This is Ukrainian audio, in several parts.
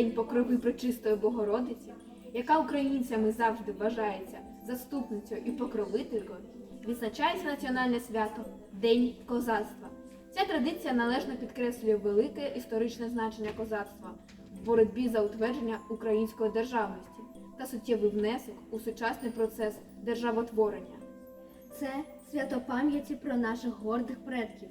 День покрови Пречистої Богородиці, яка українцями завжди вважається заступницею і покровителькою, відзначається національне свято День козацтва. Ця традиція належно підкреслює велике історичне значення козацтва в боротьбі за утвердження української державності та суттєвий внесок у сучасний процес державотворення. Це свято пам'яті про наших гордих предків,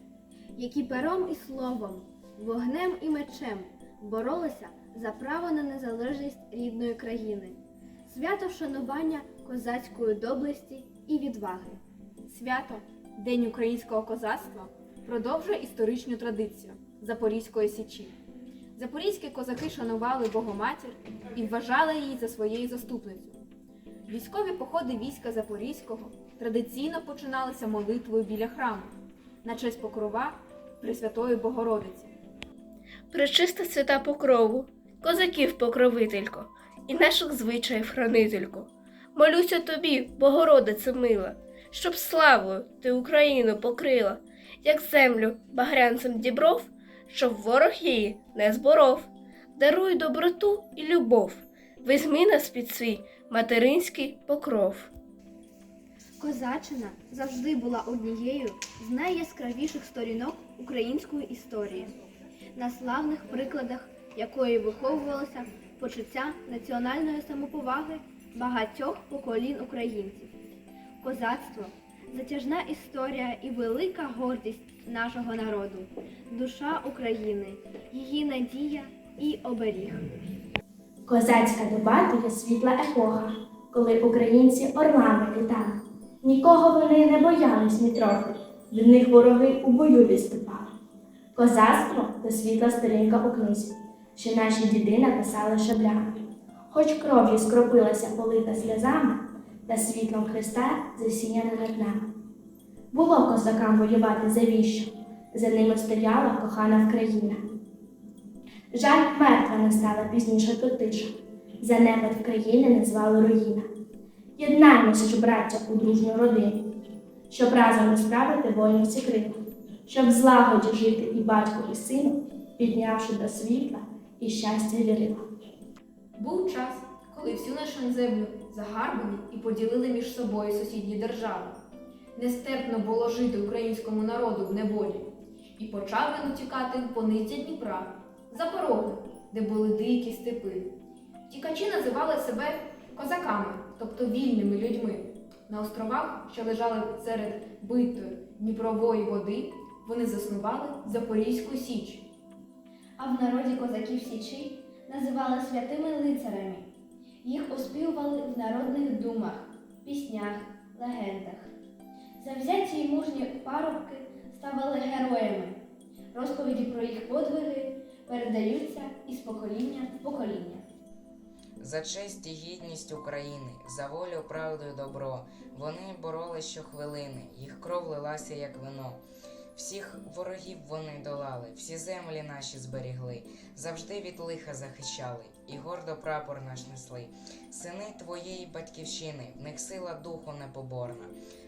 які пером і словом, вогнем і мечем боролися за право на незалежність рідної країни, свято вшанування козацької доблесті і відваги. Свято День українського козацтва продовжує історичну традицію Запорізької січі. Запорізькі козаки шанували Богоматір і вважали її за своєю заступницю. Військові походи війська Запорізького традиційно починалися молитвою біля храму на честь покрова Пресвятої Богородиці. Пречиста свята покрову, козаків покровителько і наших звичаїв хранителько. Молюся тобі, Богородице мила, щоб славою ти Україну покрила, як землю багрянцем дібров, щоб ворог її не зборов. Даруй доброту і любов, візьми нас під свій материнський покров. Козаччина завжди була однією з найяскравіших сторінок української історії, на славних прикладах якої виховувалося почуття національної самоповаги багатьох поколінь українців. Козацтво затяжна історія і велика гордість нашого народу, душа України, її надія і оберіг. Козацька доба є світла епоха, коли українці орлами літали. Нікого вони не боялись ні від них вороги у бою відступали. Козацтво то світла сторінка у книзі, що наші діди написали шаблями. Хоч кров'ю скропилася полита сльозами, та світлом Христа засіяна над нами. Було козакам воювати завіщо, за ними стояла кохана Вкраїна. Жаль, мертва настала пізніше то тиша. За небо в країни назвали руїна. Єднаймося ж, браття, у дружню родину, щоб разом розправити воїн всі крила, щоб в злагоді жити і батьку, і сину, піднявши до світла і щастя вірила. Був час, коли всю нашу землю загарбані і поділили між собою сусідні держави. Нестерпно було жити українському народу в неволі, і почав він утікати по Дніпра, за пороги, де були дикі степи. Тікачі називали себе козаками, тобто вільними людьми. На островах, що лежали серед битої Дніпрової води, вони заснували Запорізьку Січ. а в народі козаків Січі називали святими лицарями. Їх оспівували в народних думах, піснях, легендах. Завзяті й мужні парубки ставали героями. Розповіді про їх подвиги передаються із покоління в покоління. За честь і гідність України, за волю, правду і добро. Вони боролись щохвилини, їх кров лилася, як вино. Всіх ворогів вони долали, всі землі наші зберігли, завжди від лиха захищали, і гордо прапор наш несли. Сини твоєї батьківщини, в них сила духу непоборна.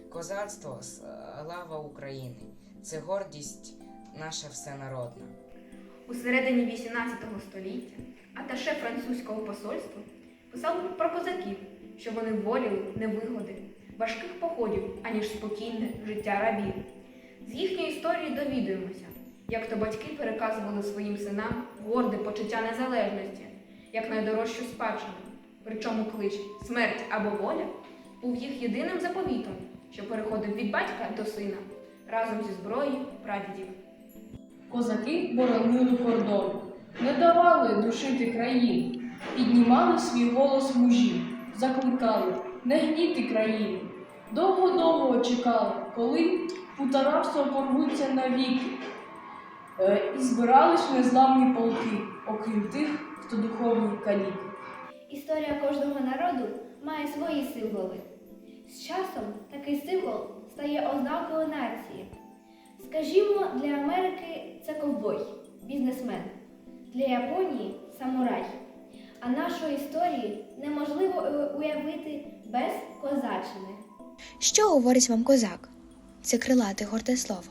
Козацтво слава України, це гордість наша всенародна. У середині 18 століття аташе французького посольства писав про козаків, що вони воліли невигоди, важких походів, аніж спокійне життя рабів. З їхньої історії довідуємося, як то батьки переказували своїм синам горде почуття незалежності, як найдорожчу спадщину. Причому клич смерть або воля був їх єдиним заповітом, що переходив від батька до сина разом зі зброєю прадідів. Козаки боронили кордон, не давали душити країн, піднімали свій голос мужів, закликали не гніти країну. Довго-довго чекали, коли путаравство порвуться навіки, Е, і збирались незламні полки, окрім тих, хто духовні каліки. Історія кожного народу має свої символи. З часом такий символ стає ознакою нації. Скажімо, для Америки це ковбой, бізнесмен, для Японії самурай. А нашої історії неможливо е, уявити без козаччини. Що говорить вам козак? Це крилате горде слово.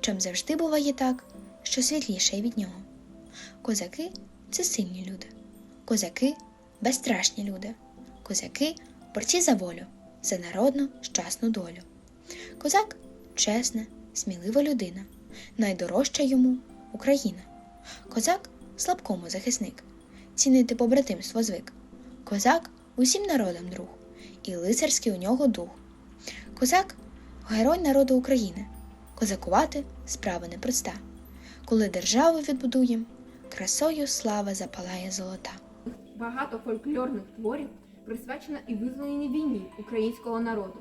Чом завжди буває так, що світліше від нього. Козаки це сильні люди, Козаки безстрашні люди. Козаки борці за волю, за народну щасну долю. Козак чесна, смілива людина, найдорожча йому Україна. Козак слабкому захисник, цінити побратимство звик. Козак усім народам друг, і лицарський у нього дух. Козак герой народу України. Козакувати справа непроста. Коли державу відбудуєм, красою слава запалає золота. Багато фольклорних творів присвячено і визволеній війні українського народу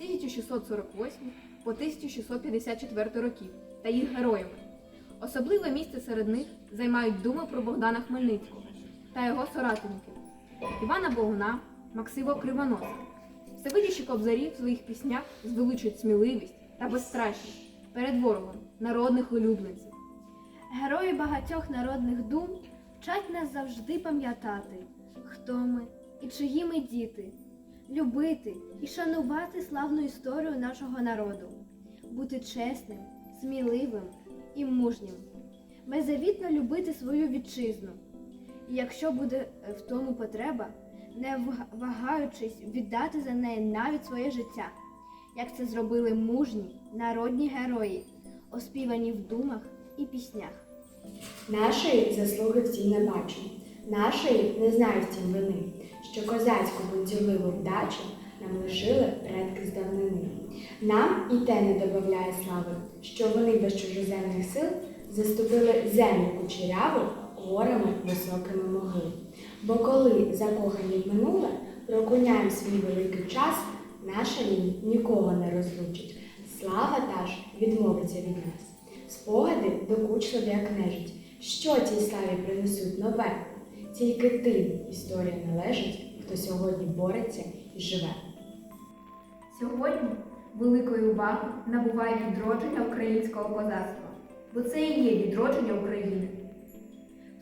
1648 по 1654 років та їх героями. Особливе місце серед них займають думи про Богдана Хмельницького та його соратників Івана Богуна, Максима Кривоноса. Всевидячі кобзарі в своїх піснях звеличують сміливість та безстрашність перед ворогом народних улюбленців. Герої багатьох народних дум вчать нас завжди пам'ятати, хто ми і чиї ми діти, любити і шанувати славну історію нашого народу, бути чесним, сміливим і мужнім, беззавітно любити свою вітчизну. І якщо буде е, в тому потреба, не вагаючись віддати за неї навіть своє життя, як це зробили мужні народні герої, оспівані в думах і піснях. Нашої заслуги всі не бачимо, нашої не знаю втім вини, що козацьку бунтівливу вдачу нам лишили предки з давнини. Нам і те не добавляє слави, що вони без чужоземних сил заступили землю кучеряву горами високими могил. Бо коли закохані в минуле прокуняємо свій великий час, наша лінь нікого не розлучить. Слава та ж відмовиться від нас. Спогади докучливі, як нежить. Що цій славі принесуть нове? Тільки тим історія належить, хто сьогодні бореться і живе. Сьогодні великої уваги набуває відродження українського козацтва, бо це і є відродження України.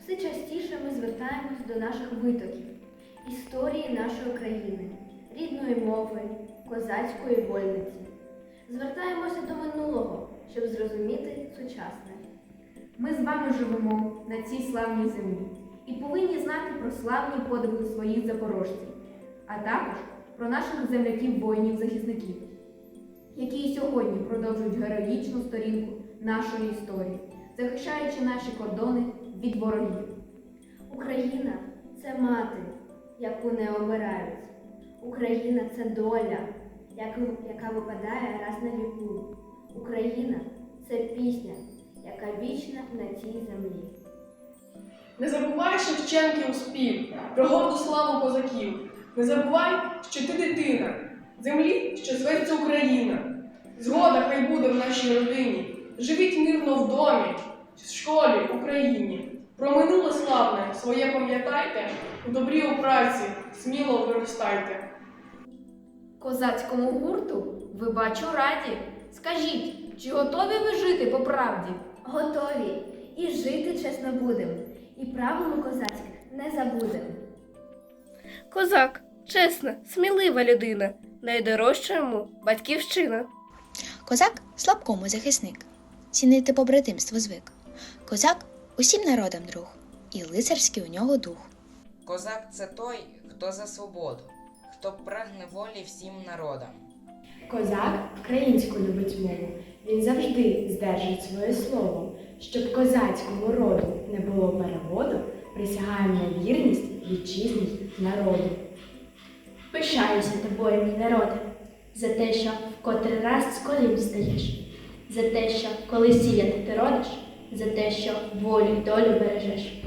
Все частіше ми звертаємось до наших витоків, історії нашої країни, рідної мови, козацької вольниці. Звертаємося до минулого, щоб зрозуміти сучасне. Ми з вами живемо на цій славній землі і повинні знати про славні подвиги своїх запорожців, а також про наших земляків-воїнів-захисників, які і сьогодні продовжують героїчну сторінку нашої історії, захищаючи наші кордони від ворогів. Україна це мати, яку не обирають. Україна це доля, яка випадає раз на віку. Україна це пісня, яка вічна на цій землі. Не забувай Шевченків спів про горду славу козаків. Не забувай, що ти дитина, землі, що зветься Україна. Згода хай буде в нашій родині. Живіть мирно в домі, в школі, Україні. Про минуле славне своє пам'ятайте, у добрі у праці сміло виростайте. Козацькому гурту ви бачу раді. Скажіть, чи готові ви жити по правді? Готові і жити чесно будем, і правил козацьких не забудем. Козак чесна, смілива людина, найдорожча йому батьківщина. Козак слабкому захисник, цінити побратимство звик. Козак усім народам друг, і лицарський у нього дух. Козак це той, хто за свободу, хто прагне волі всім народам. Козак українську любить мову. Він завжди здержить своє слово. Щоб козацькому роду не було переводу, присягаємо на вірність вітчизні народу. Пишаюся тобою, мій народе, за те, що в котрий раз з колін стаєш, за те, що коли сіяти ти родиш, за те, що волю й долю бережеш.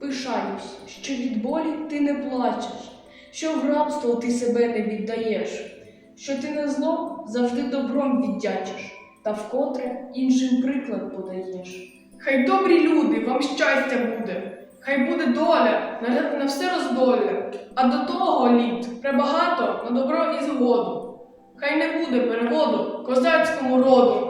Пишаюсь, що від болі ти не плачеш, що в рабство ти себе не віддаєш, що ти на зло завжди добром віддячиш, та вкотре іншим приклад подаєш. Хай добрі люди, вам щастя буде, хай буде доля на, на все роздолля, а до того літ пребагато на добро і згоду. Хай не буде переводу козацькому роду,